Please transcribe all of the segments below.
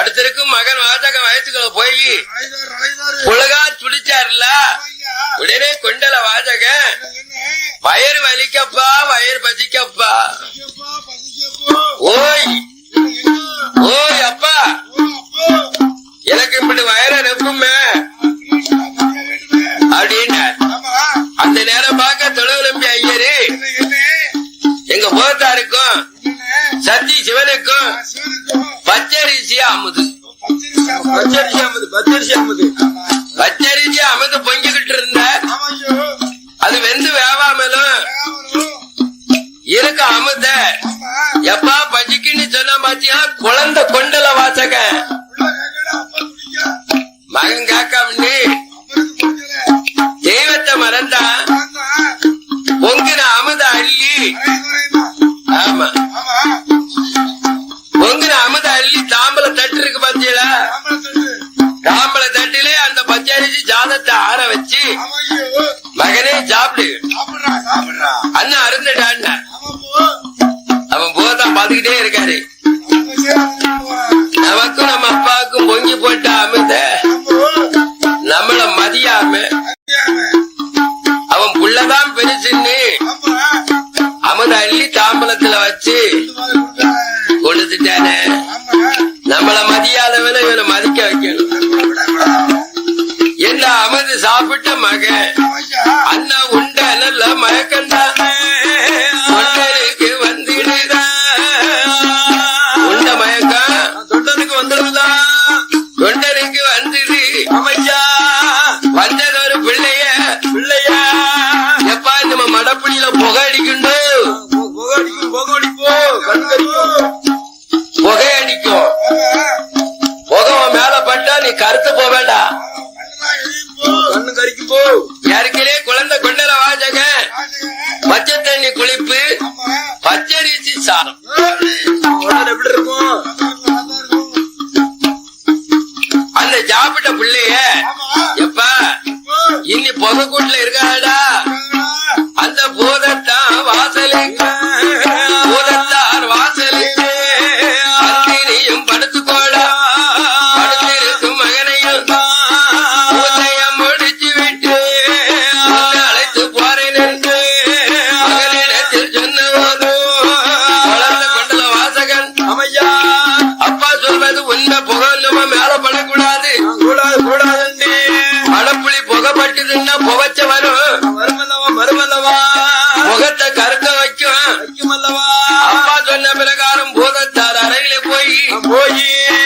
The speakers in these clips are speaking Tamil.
படுத்திருக்கும் மகன் வாசக வயசுக்குள்ள போய். புலகா துடிச்சாருல உடனே கொண்டல வாசக வயிறு வலிக்கப்பா வயிறு பசிக்கப்பா. ஓய் ஓய் அப்பா. எனக்கு இப்படி வயற நெப்புமே அப்படின்னார். அந்த நேரம் பார்க்க தொழுவிலம்பி ஐயரு எங்க போத்தாருக்கும் சத்தி சிவனுக்கும் பச்சரிசி அமுது பச்சரிசி அமுது பச்சரிசி அமுது பச்சரிசி I'm like you? வீட்டுல இருக்காடா Employee!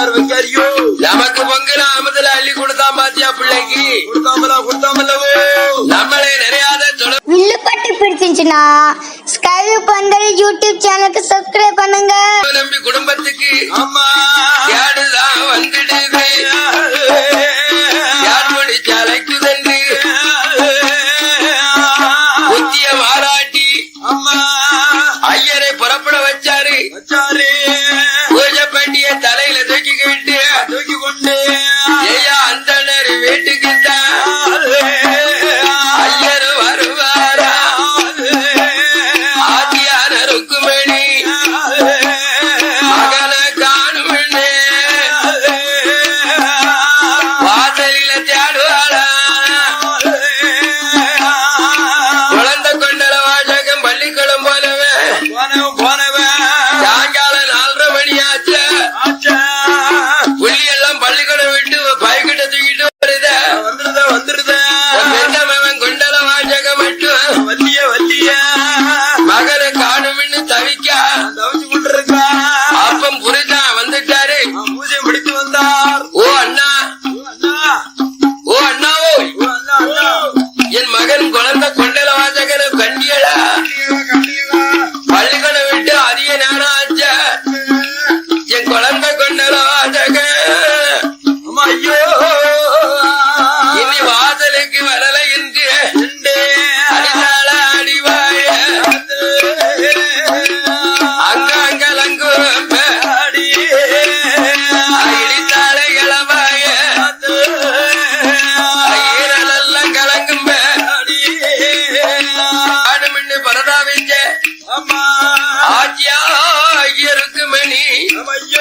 யார் வைக்காரியோ நமக்கு பங்கு நாமத்துல அள்ளி கொடுத்தா பாத்தியா பிள்ளைக்கு? கொடுத்தாமலா கொடுத்தாமல்லவோ? நம்மளே நிறையாத வில்லுப்பட்டு பிடிச்சிருந்துச்சுன்னா ஸ்கை பந்தல் யூடியூப் சேனலுக்கு சப்ஸ்கிரைப் பண்ணுங்க. நம்பி குடும்பத்துக்கு ஆமா. ஆடுமின்னு பரதா வச்ச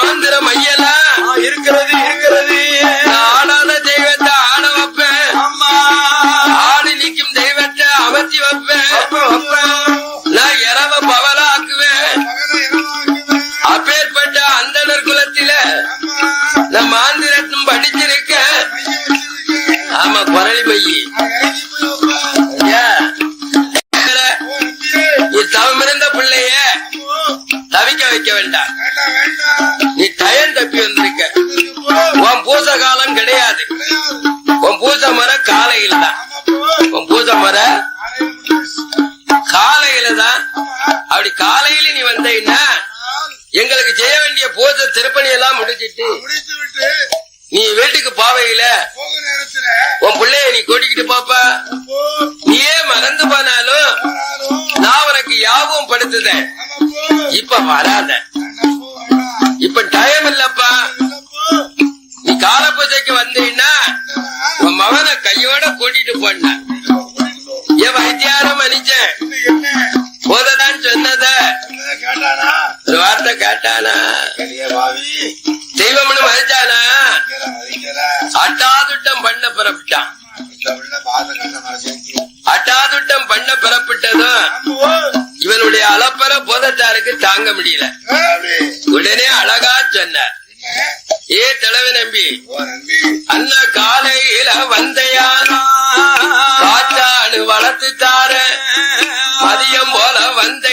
பெரிய மாந்திர மையலா வளர்த்து மதியம் போல வந்த